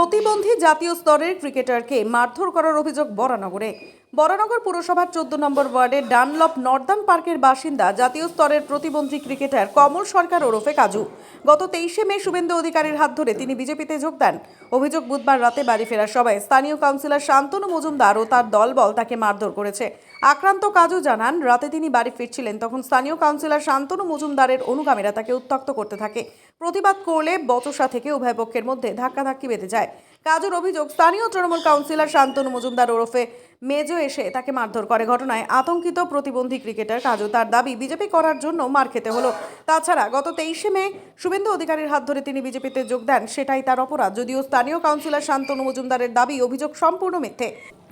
প্রতিবন্ধী জাতীয় স্তরের ক্রিকেটারকে মারধর করার অভিযোগ বরানগরে। বরানগর পুরসভার চোদ্দ নম্বর ওয়ার্ডের ডানলপ নর্দার্ন পার্কের বাসিন্দা, জাতীয় স্তরের প্রতিবন্ধী ক্রিকেটার কমল সরকার ওরফে কাজু। গত তেইশে মে শুভেন্দু অধিকারীর হাত ধরে তিনি বিজেপিতে যোগ দেন। অভিযোগ বুধবার রাতে বাড়ি ফেরার সময় স্থানীয় কাউন্সিলর শান্তনু মজুমদার ও তার দলবল তাকে মারধর করেছে। আক্রান্ত কাজু জানান, রাতে তিনি বাড়ি ফিরছিলেন তখন স্থানীয় কাউন্সিলর শান্তনু মজুমদারের অনুগামীরা তাকে উত্তক্ত করতে থাকে। প্রতিবাদ করলে বচসা থেকে উভয় পক্ষের মধ্যে ধাক্কাধাক্কি বেঁধে যায়। কাজুর অভিযোগ স্থানীয় তৃণমূল কাউন্সিলর শান্তনু মজুমদার ওরফে মেজো এসে তাকে মারধর করে। ঘটনায় আতঙ্কিত প্রতিবন্ধী ক্রিকেটার কাজু তার দাবি, বিজেপি করার জন্য মার খেতে হলো। তাছাড়া গত তেইশে মে শুভেন্দু অধিকারীর হাত ধরে তিনি বিজেপিতে যোগ দেন, সেটাই তার অপরাধ। যদিও স্থানীয় কাউন্সিলর শান্তনু মজুমদারের দাবি, অভিযোগ সম্পূর্ণ মিথ্যে।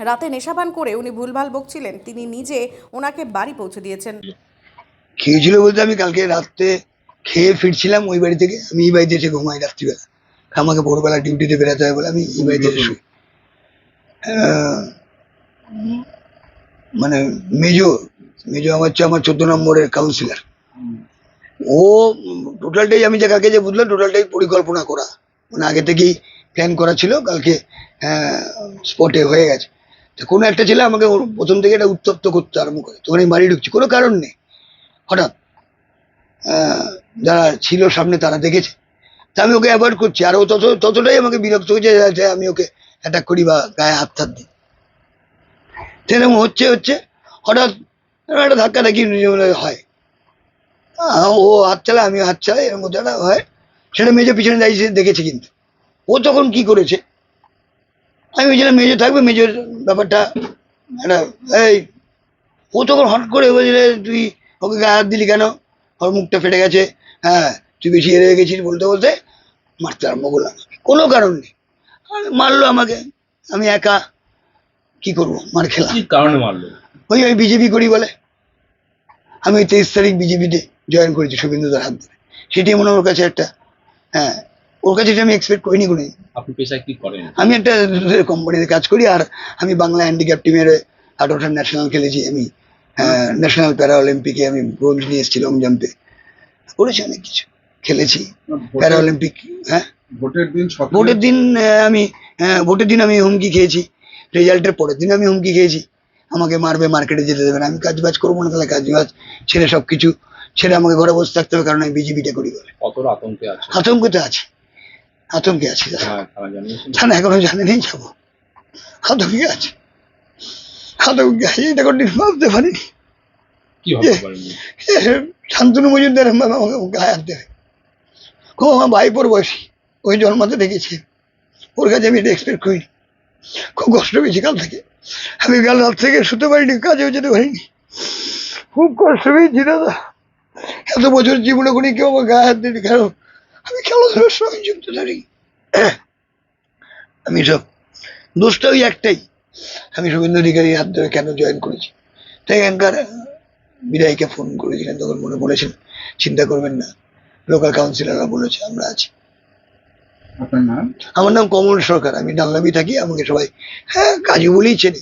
রাতে নেশাপান করে উনি ভুলভাল বকছিলেন। তিনি নিজে ওনাকে বাড়ি পৌঁছে দিয়েছেন। খেয়েছিল বলতে আমি কালকে রাত্রে খেয়ে ফিরছিলাম ওই বাড়ি থেকে। আমি এই বাড়িতে এসে ঘুমাই রাত্রিবেলা। আমাকে ভোরবেলা ডিউটিতে বেরোতে হয় বলে আমি এই বাড়িতে শুই। মানে মেজো মেজো আমার হচ্ছে আমার চোদ্দ নম্বরের কাউন্সিলর ও টোটালটাই আমি যে কাকে যে বুঝলাম টোটালটাই পরিকল্পনা করা। মানে আগে থেকেই প্ল্যান করা ছিল কালকে স্পটে হয়ে গেছে। তো কোনো একটা ছেলে আমাকে প্রথম থেকে এটা উত্তপ্ত করতে আরম্ভ করে। তখন আমি বাড়ি ঢুকছি কোনো কারণ নেই। হঠাৎ যারা ছিল সামনে তারা দেখেছে। তা আমি ওকে অ্যাভয়েড করছি। আর ও তত, ততটাই আমাকে বিরক্ত হয়েছে যে আমি ওকে অ্যাটাক করি বা গায়ে হাত হাত দিই। সেরকম হচ্ছে হচ্ছে, হঠাৎ একটা ধাক্কা ধাক্কি হয় ও হাত চালা আমিও হাত চালাই, এরকম একটা হয়। সেটা মেজে পিছনে দাঁড়িয়ে দেখেছে কিন্তু। ও তখন কি করেছে? আমি ভেবেছিলাম মেজো থাকবে, মেজোর ব্যাপারটা, একটা, এই, ও তখন হট করে বলছিল, তুই ওকে গায়ে হাত দিলি কেন? ওর মুখটা ফেটে গেছে। হ্যাঁ তুই বেশি এড়ে গেছিস বলতে বলতে মারতে আরম্ভ করলাম। কোনো কারণ নেই। মারলো আমাকে। আমি একা কি করব? মার খেলাম। কারণে মারলো? ওই আমি বিজেপি করি বলে। আমি ওই তেইশ তারিখ বিজেপিতে জয়েন করেছি শুভেন্দুদার হাত ধরে। সেটাই মনে ওর কাছে একটা হ্যাঁ ওর কাছে আমি এক্সপেক্ট করিনি কোনো আপনি পেশায় কি করেন? আমি একটা কোম্পানিতে কাজ করি আর আমি বাংলা হ্যান্ডিক্যাপ টিমের আঠারোটা ন্যাশনাল খেলেছি আমি। ন্যাশনাল প্যারা অলিম্পিকে আমি ব্রোঞ্জ নিয়ে এসেছি লং জাম্পে করেছি অনেক কিছু। খেলেছি প্যারা অলিম্পিক হ্যাঁ? ভোটের দিন ভোটের দিন আমি ভোটের দিন আমি হুমকি খেয়েছি। রেজাল্টের পরের দিন আমি হুমকি খেয়েছি। আমাকে মারবে মার্কেটে যেতে দেবে না। আমি কাজ বাজ করব না তাহলে কাজ বাজ ছেড়ে সব কিছু। ছেড়ে আমাকে ঘরে বসে থাকতে হবে কারণ আমি বিজেপিটা করি বলে। আতঙ্কে আছে? আতঙ্ক তো আছে। আতঙ্কে আছে হ্যাঁ থানা এখনও জানে নেই যাব। আতঙ্কে আছে। আতঙ্কে আছে এটা কোনদিন ভাবতে পারিনি। শান্তনু মজুমদার আমাকে আমাকে গায়ে হাত দেবে। খুব আমার ভাইপোর বয়সী? ওই জন্মাতে দেখেছি। ওর কাছে আমি এক্সপেক্ট করিনি। খুব কষ্ট পেয়েছি কাল থেকে। আমি কাল রাত থেকে শুতে পারিনি কাজেও যেতে পারিনি। খুব কষ্ট পেয়েছি দাদা। এত বছর জীবনে কোনো কেউ আমার গায়ে হাত দিতে কেন আমি খেলাধুলার সঙ্গে যুক্ত থাকি আমি সব দোষটা ওই একটাই। আমি শুভেন্দু অধিকারী হাত ধরে কেন জয়েন করেছি? তাই এখানকার বিদায়ীকে ফোন করেছিলেন, তখন মনে বলেছেন চিন্তা করবেন না। লোকাল কাউন্সিলররা বলেছে আমরা আছি। আপনার নাম? আমার নাম কমল সরকার আমি ডাল্লাবি থাকি আমাকে সবাই হ্যাঁ কাজু বলেই চেনে।